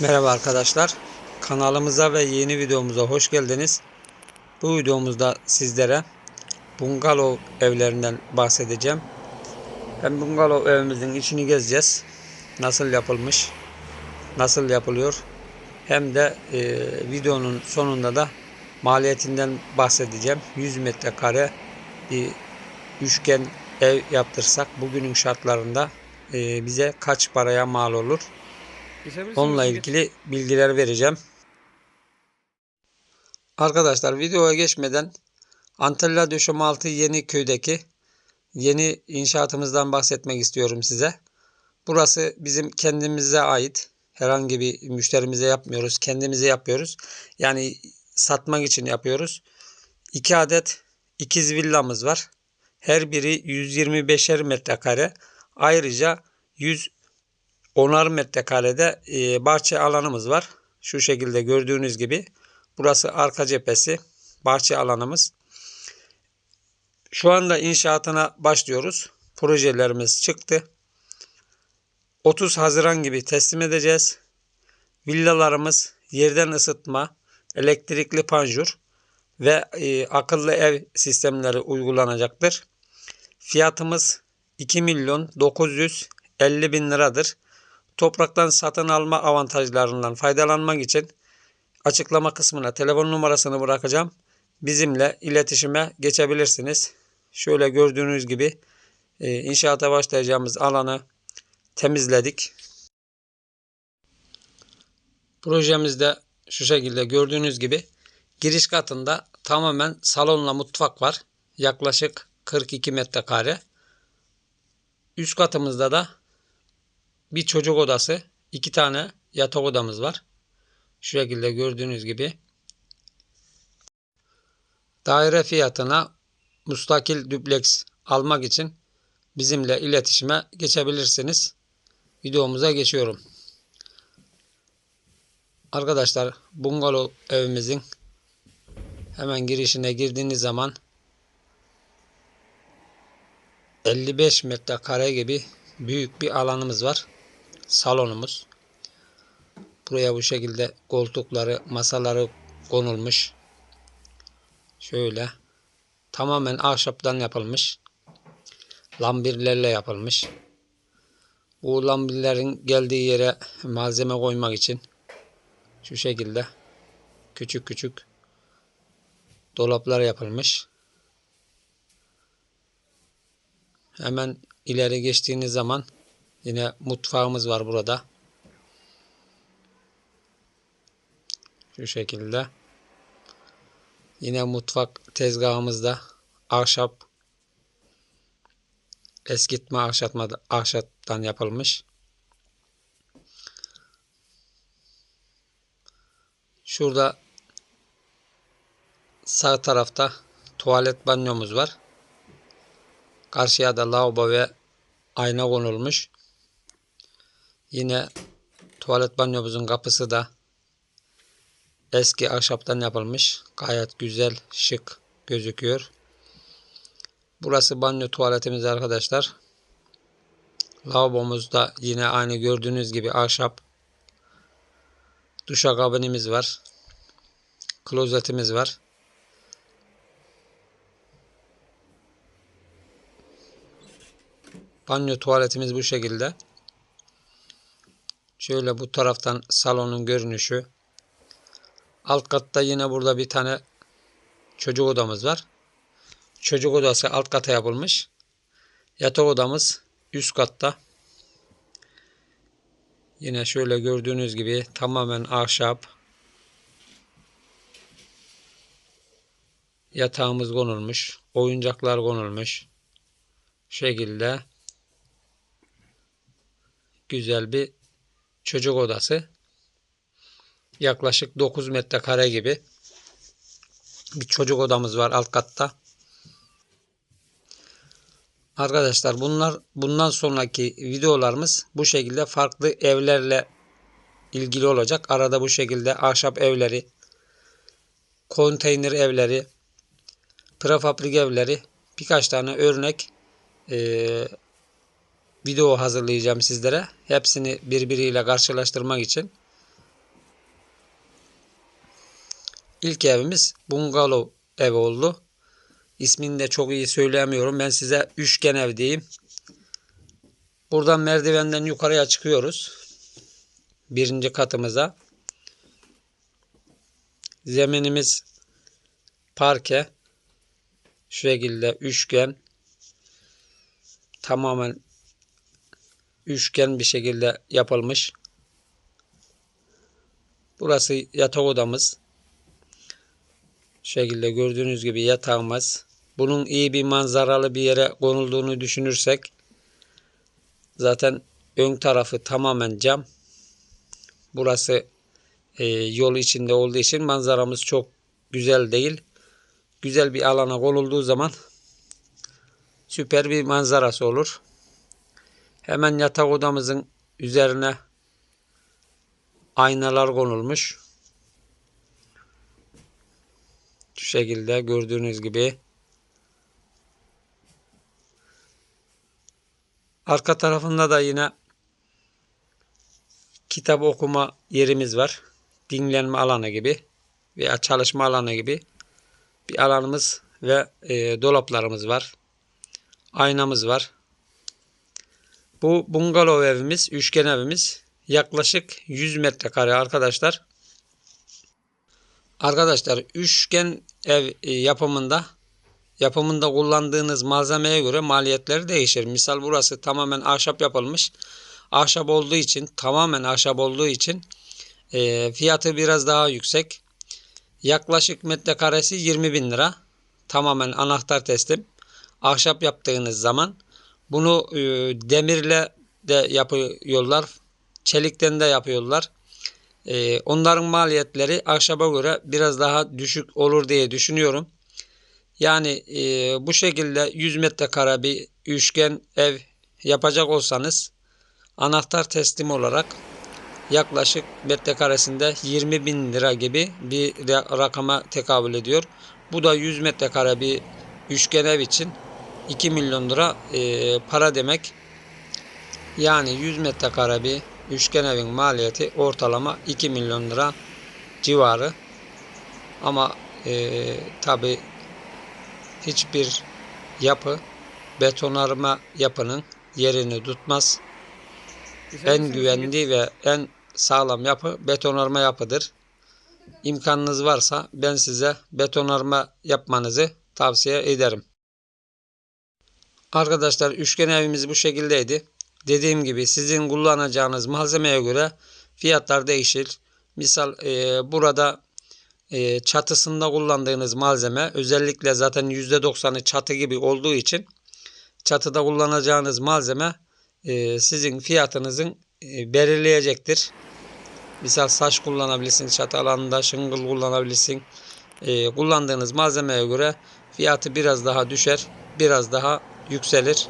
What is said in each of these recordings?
Merhaba arkadaşlar. Kanalımıza ve yeni videomuza hoş geldiniz. Bu videomuzda sizlere bungalov evlerinden bahsedeceğim. Hem bungalov evimizin içini gezeceğiz. Nasıl yapılmış, nasıl yapılıyor. Hem de e, videonun sonunda da maliyetinden bahsedeceğim. 100 metrekare bir üçgen ev yaptırsak bugünün şartlarında e, bize kaç paraya mal olur? Onunla ilgili bilgiler vereceğim. Arkadaşlar videoya geçmeden Antalya Döşemealtı Yeni Köy'deki yeni inşaatımızdan bahsetmek istiyorum size. Burası bizim kendimize ait. Herhangi bir müşterimize yapmıyoruz. Kendimize yapıyoruz. Yani satmak için yapıyoruz. 2 adet ikiz villamız var. Her biri 125'er metrekare. Ayrıca 100 onar metrekarede e, bahçe alanımız var. Şu şekilde gördüğünüz gibi. Burası arka cephesi. Bahçe alanımız. Şu anda inşaatına başlıyoruz. Projelerimiz çıktı. 30 Haziran gibi teslim edeceğiz. Villalarımız yerden ısıtma, elektrikli panjur ve e, akıllı ev sistemleri uygulanacaktır. Fiyatımız 2 milyon 950 bin liradır. Topraktan satın alma avantajlarından faydalanmak için açıklama kısmına telefon numarasını bırakacağım. Bizimle iletişime geçebilirsiniz. Şöyle gördüğünüz gibi e, inşaata başlayacağımız alanı temizledik. Projemizde şu şekilde gördüğünüz gibi giriş katında tamamen salonla mutfak var. Yaklaşık 42 metrekare. Üst katımızda da bir çocuk odası, iki tane yatak odamız var. Şu şekilde gördüğünüz gibi. Daire fiyatına mustakil dupleks almak için bizimle iletişime geçebilirsiniz. Videomuza geçiyorum. Arkadaşlar bungalov evimizin hemen girişine girdiğiniz zaman 55 metrekare gibi büyük bir alanımız var. Salonumuz. Buraya bu şekilde koltukları, masaları konulmuş. Şöyle tamamen ahşaptan yapılmış. Lambirlerle yapılmış. Bu lambirlerin geldiği yere malzeme koymak için şu şekilde küçük küçük dolaplar yapılmış. Hemen ileri geçtiğiniz zaman yine mutfağımız var burada. Şu şekilde. Yine mutfak tezgahımızda ahşap eskitme ahşatma, ahşaptan yapılmış. Şurada sağ tarafta tuvalet banyomuz var. Karşıya da lavabo ve ayna konulmuş. Yine tuvalet banyomuzun kapısı da eski ahşaptan yapılmış. Gayet güzel, şık gözüküyor. Burası banyo tuvaletimiz arkadaşlar. Lavabomuz da yine aynı gördüğünüz gibi ahşap. Duşakabinimiz var. Klozetimiz var. Banyo tuvaletimiz bu şekilde. Şöyle bu taraftan salonun görünüşü. Alt katta yine burada bir tane çocuk odamız var. Çocuk odası alt kata yapılmış. Yatak odamız üst katta. Yine şöyle gördüğünüz gibi tamamen ahşap. Yatağımız konulmuş. Oyuncaklar konulmuş. şekilde güzel bir çocuk odası. Yaklaşık 9 metrekare gibi bir çocuk odamız var alt katta. Arkadaşlar bunlar bundan sonraki videolarımız bu şekilde farklı evlerle ilgili olacak. Arada bu şekilde ahşap evleri, konteyner evleri, prefabrik evleri birkaç tane örnek e, video hazırlayacağım sizlere. Hepsini birbiriyle karşılaştırmak için. ilk evimiz bungalov ev oldu. İsmini de çok iyi söyleyemiyorum. Ben size üçgen ev diyeyim. Buradan merdivenden yukarıya çıkıyoruz. Birinci katımıza. Zeminimiz parke. Şu şekilde üçgen. Tamamen üçgen bir şekilde yapılmış. Burası yatak odamız. Şu şekilde gördüğünüz gibi yatağımız. Bunun iyi bir manzaralı bir yere konulduğunu düşünürsek zaten ön tarafı tamamen cam. Burası e, yol içinde olduğu için manzaramız çok güzel değil. Güzel bir alana konulduğu zaman süper bir manzarası olur. Hemen yatak odamızın üzerine aynalar konulmuş. Şu şekilde gördüğünüz gibi. Arka tarafında da yine kitap okuma yerimiz var. Dinlenme alanı gibi veya çalışma alanı gibi bir alanımız ve e, dolaplarımız var. Aynamız var. Bu bungalov evimiz, üçgen evimiz yaklaşık 100 metrekare arkadaşlar. Arkadaşlar üçgen ev e, yapımında yapımında kullandığınız malzemeye göre maliyetleri değişir. Misal burası tamamen ahşap yapılmış. Ahşap olduğu için tamamen ahşap olduğu için e, fiyatı biraz daha yüksek. Yaklaşık metrekaresi 20 bin lira. Tamamen anahtar teslim. Ahşap yaptığınız zaman bunu e, demirle de yapıyorlar. Çelikten de yapıyorlar. E, onların maliyetleri ahşaba göre biraz daha düşük olur diye düşünüyorum. Yani e, bu şekilde 100 metrekare bir üçgen ev yapacak olsanız anahtar teslim olarak yaklaşık metrekaresinde 20 bin lira gibi bir rakama tekabül ediyor. Bu da 100 metrekare bir üçgen ev için 2 milyon lira e, para demek. Yani 100 metrekare bir üçgen evin maliyeti ortalama 2 milyon lira civarı. Ama e, tabi hiçbir yapı betonarme yapının yerini tutmaz. En güvenli ve en sağlam yapı betonarme yapıdır. İmkanınız varsa ben size betonarme yapmanızı tavsiye ederim. Arkadaşlar üçgen evimiz bu şekildeydi. Dediğim gibi sizin kullanacağınız malzemeye göre fiyatlar değişir. Misal e, burada e, çatısında kullandığınız malzeme özellikle zaten %90'ı çatı gibi olduğu için çatıda kullanacağınız malzeme e, sizin fiyatınızın e, belirleyecektir. Misal saç kullanabilirsin, çatı alanında şıngıl kullanabilirsin. E, kullandığınız malzemeye göre fiyatı biraz daha düşer, biraz daha yükselir.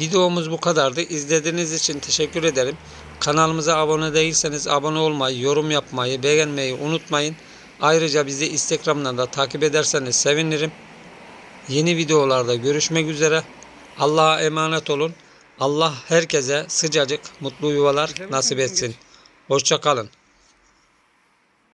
Videomuz bu kadardı. İzlediğiniz için teşekkür ederim. Kanalımıza abone değilseniz abone olmayı, yorum yapmayı, beğenmeyi unutmayın. Ayrıca bizi Instagram'dan da takip ederseniz sevinirim. Yeni videolarda görüşmek üzere. Allah'a emanet olun. Allah herkese sıcacık mutlu yuvalar nasip etsin. Hoşçakalın.